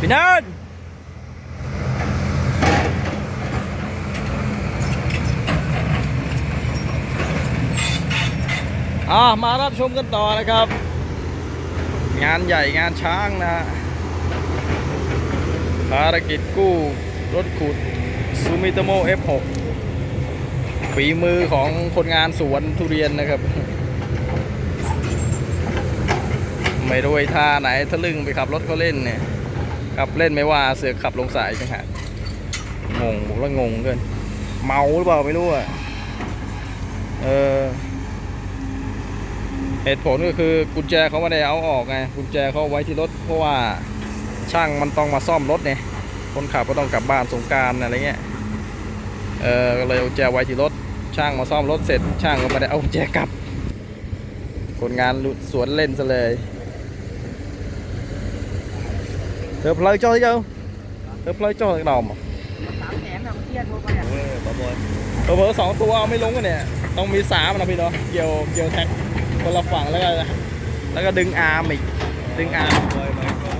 พี่นันอ่ามารับชมกันต่อนะครับ งานใหญ่งานช้างนะฮะภารกิจกู้รถขุดซูมิโตโม F6 ฝีมือของคนงานสวนทุเรียนนะครับ ไม่รู้ไอ้ท่าไหนทะลึ่งไปขับรถเขาเล่นเนี่ย ขับเล่นไม่ว่าเสือขับลงสายจังหากงงผมว่างงเกินเมาหรือเปล่าไม่รู้อะเออเหตุผลก็คือกุญแจเขาไม่ได้เอาออกไงกุญแจเขาไว้ที่รถเพราะว่าช่างมันต้องมาซ่อมรถเนี่ยคนขับก็ต้องกลับบ้านสงการอะไรเงี้ยเออเลยเอาแจไว้ที่รถช่างมาซ่อมรถเสร็จ ช่างก็ไม่ได้เอาแจกลับ คนงานสวนเล่นซะเลย เธอเพลย cho thấy không? Th อเพลย cho cái đầu mà สามแสนทำเครียดพวกมันเออบ่บ่อยเผลอๆสองตัวเอาไม่ลงกันเนี่ย ต้องมีสามนะพี่เนาะเกี่ยวเกี่ยวแท็กคนละฝั่งแล้วก็แล้วก็ดึงอาร์มอีกดึงอาร์มบ่อยไหมก็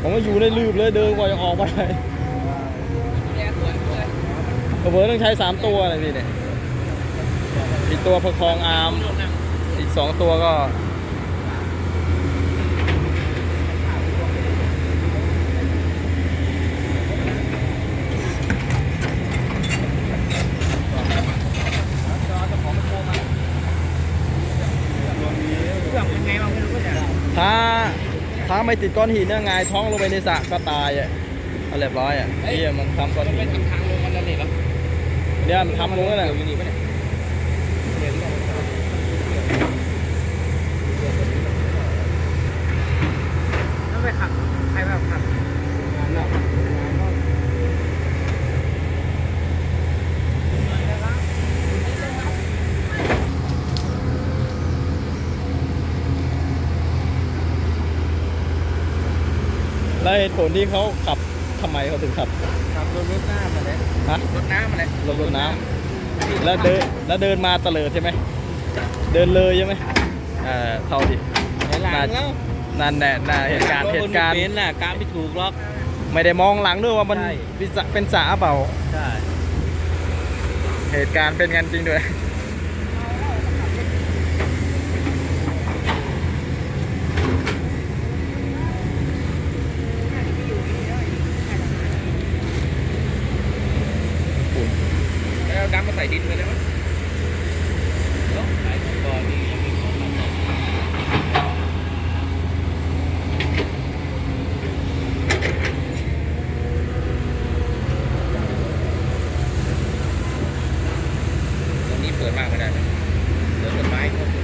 ผมก็อยู่ในลืบเลยเดินกว่าจะออกมาได้แย่สวยเลยเผลอๆต้องใช้สามตัวเลยพี่เนี่ยอีกตัวประคองอาร์มอีกสองตัวก็ เครื่องเป็นไงบ้างไม่รู้ก็จะ ถ้า ถ้าไม่ติดก้อนหินเนี่ยไงายท้องลงไปในสระก็ตายอะเอาเรียบร้อยอะเฮียมันทำก้อนหินทางลงมันแล้วนี่ครับเนี่ยมันทำลงนั่นแหละอยู่นี่ปะเนี่ยต้องไปขับใครแบบขับ แล้วเหตุผลที่เขาขับทำไมเขาถึงขับขับรถรถน้ำมาเลยฮะรถน้ำมาเลยลงรถน้ำแล้วเดินแล้วเดินมาเตลิดใช่ไหมเดินเลยใช่ไหมเออเท่าที่หลังแล้วนั่นแหละน่ะเหตุการณ์เหตุการณ์เป็นน่ะการไม่ถูกหรอกไม่ได้มองหลังด้วยว่ามันใช่เป็นสระเป็นสระเปล่าใช่เหตุการณ์เป็นกันจริงด้วย แล้วเอา ดำมาใส่ดินไปได้ไหมก่อนนี้ยังมีคนมาตอตรงนี้เปิดมากก็ได้เลยเดี๋ยวต้นไม้กต้นไม้